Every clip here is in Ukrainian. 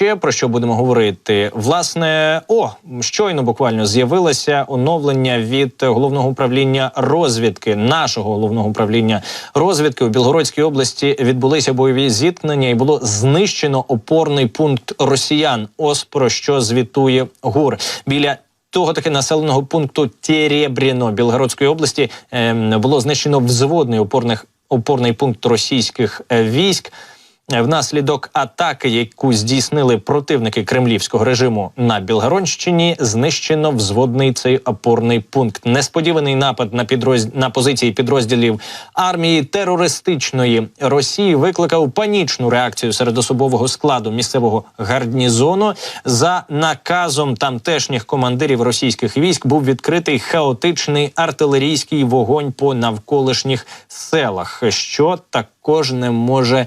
ще про що будемо говорити? Власне, о щойно буквально з'явилося оновлення від головного управління розвідки нашого головного управління розвідки у Білгородській області відбулися бойові зіткнення, і було знищено опорний пункт росіян. Ось про що звітує ГУР біля. Того таки населеного пункту Теребріно Білгородської області ем, було знищено взводний опорних опорний пункт російських е, військ. Внаслідок атаки, яку здійснили противники кремлівського режиму на Білгородщині, знищено взводний цей опорний пункт. Несподіваний напад на підроз... на позиції підрозділів армії терористичної Росії викликав панічну реакцію серед особового складу місцевого гарнізону. За наказом тамтешніх командирів російських військ був відкритий хаотичний артилерійський вогонь по навколишніх селах, що також не може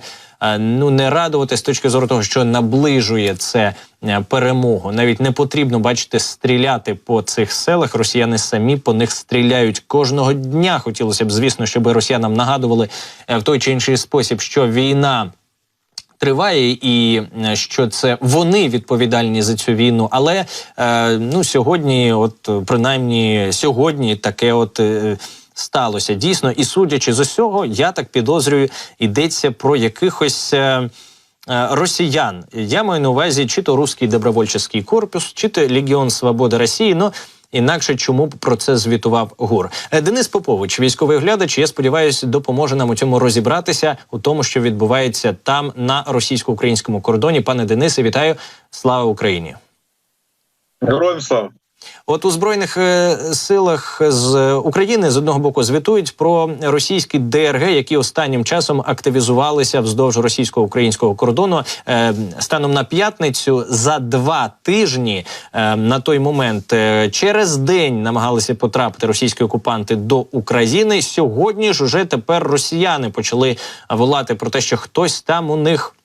ну не радувати з точки зору того, що наближує це е, перемогу. Навіть не потрібно бачите стріляти по цих селах. Росіяни самі по них стріляють кожного дня. Хотілося б, звісно, щоб росіянам нагадували е, в той чи інший спосіб, що війна. Триває і е, що це вони відповідальні за цю війну. Але е, ну сьогодні, от принаймні сьогодні, таке от е, сталося дійсно. І судячи з усього, я так підозрюю, йдеться про якихось. Е, е, Росіян я маю на увазі, чи то Руський добровольчий корпус, чи то Легіон Свободи Росії. Ну інакше чому б про це звітував ГУР. Е, Денис Попович, військовий оглядач. Я сподіваюся, допоможе нам у цьому розібратися у тому, що відбувається там на російсько-українському кордоні. Пане Денисе, вітаю! Слава Україні! Героям слава. От у збройних е, силах з України з одного боку звітують про російські ДРГ, які останнім часом активізувалися вздовж російсько-українського кордону. Е, станом на п'ятницю за два тижні е, на той момент через день намагалися потрапити російські окупанти до України. Сьогодні ж уже тепер росіяни почали волати про те, що хтось там у них.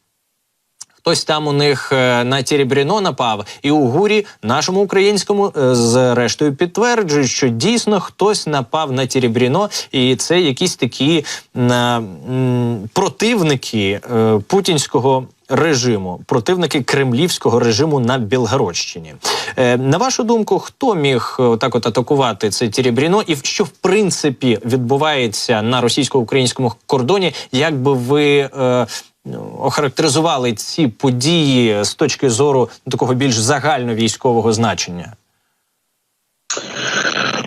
Хтось там у них е, на Тірібріно напав, і у гурі нашому українському е, зрештою підтверджують, що дійсно хтось напав на Тірібріно, і це якісь такі м, м, противники е, путінського. Режиму противники кремлівського режиму на Білгородщині. Е, на вашу думку, хто міг е, так от атакувати це Тірібріно, і що в принципі відбувається на російсько-українському кордоні? Як би ви е, охарактеризували ці події з точки зору такого більш загальновійськового значення?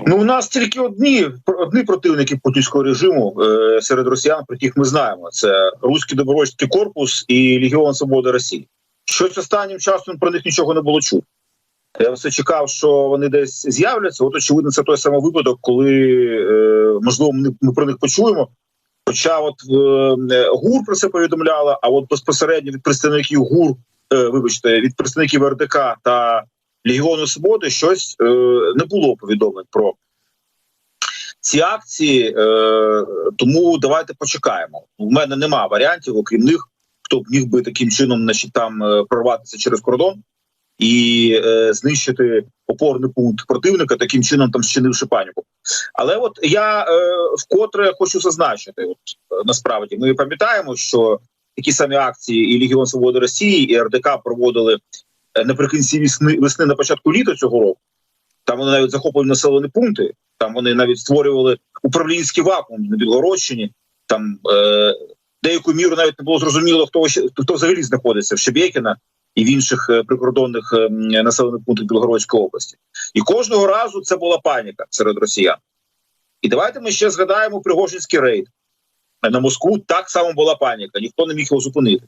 Ну у нас тільки одні одні противники путінського режиму е, серед росіян, про яких ми знаємо. Це Руський добровольський корпус і Легіон Свободи Росії. Щось останнім часом про них нічого не було чути. Я все чекав, що вони десь з'являться. От очевидно, це той самий випадок, коли е, можливо ми, ми про них почуємо. Хоча, от е, ГУР про це повідомляла, а от безпосередньо від представників ГУР, е, вибачте, від представників РДК та Легіону Свободи щось е, не було повідомлень про ці акції. Е, тому давайте почекаємо. У мене нема варіантів, окрім них, хто б міг би таким чином значить, там е, прорватися через кордон і е, знищити опорний пункт противника, таким чином там щинивши паніку. Але от я е, вкотре хочу зазначити, от е, насправді ми пам'ятаємо, що такі самі акції і Легіон Свободи Росії, і РДК проводили е, наприкінці весни весни на початку літа цього року. Там вони навіть захоплювали населені пункти. Там вони навіть створювали управлінський вакуум на Білгородщині. Там е, деяку міру навіть не було зрозуміло, хто хто взагалі знаходиться в Шебєкіна і в інших е, прикордонних е, населених пунктах Білгородської області. І кожного разу це була паніка серед росіян. І давайте ми ще згадаємо Пригожинський рейд на Москву. Так само була паніка, ніхто не міг його зупинити.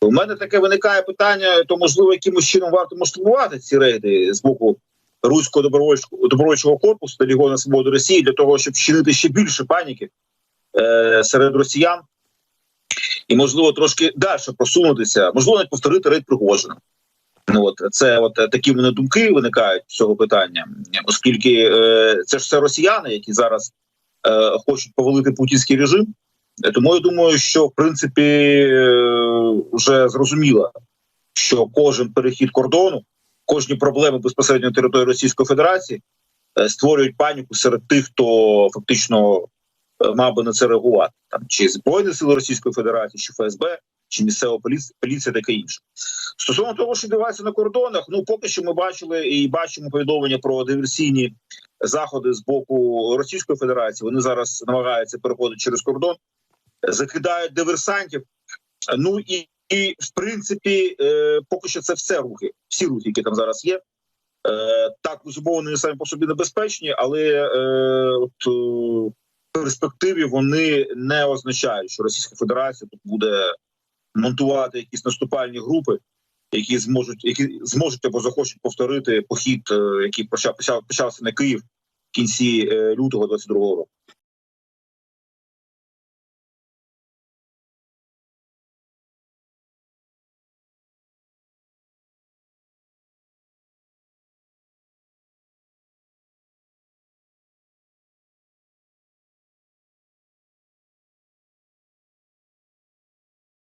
У мене таке виникає питання: то можливо, якимось чином варто масштабувати ці рейди з боку руського добровольчого добровольчого корпусу та Лігона Свободи Росії для того, щоб чинити ще більше паніки е, серед росіян, і можливо трошки далі просунутися, можливо, навіть повторити рейд Пригожина. Ну от це от такі мене думки виникають з цього питання, оскільки е, це ж все росіяни, які зараз е, хочуть повалити путінський режим. Тому я думаю, що в принципі е, вже зрозуміло, що кожен перехід кордону, кожні проблеми безпосередньо території Російської Федерації е, створюють паніку серед тих, хто фактично е, мав би на це реагувати, там чи збройні сили Російської Федерації, чи ФСБ, чи місцева поліція, поліція таке інше. Стосовно того, що відбувається на кордонах, ну поки що ми бачили і бачимо повідомлення про диверсійні заходи з боку Російської Федерації. Вони зараз намагаються переходити через кордон, закидають диверсантів. Ну і, і в принципі, е, поки що це все рухи, всі рухи, які там зараз є. Е, так, безумовно, вони самі по собі небезпечні, але е, от е, перспективі вони не означають, що Російська Федерація тут буде монтувати якісь наступальні групи, які зможуть, які зможуть або захочуть повторити похід, е, який почав почав почався на Київ в кінці е, лютого 22-го року.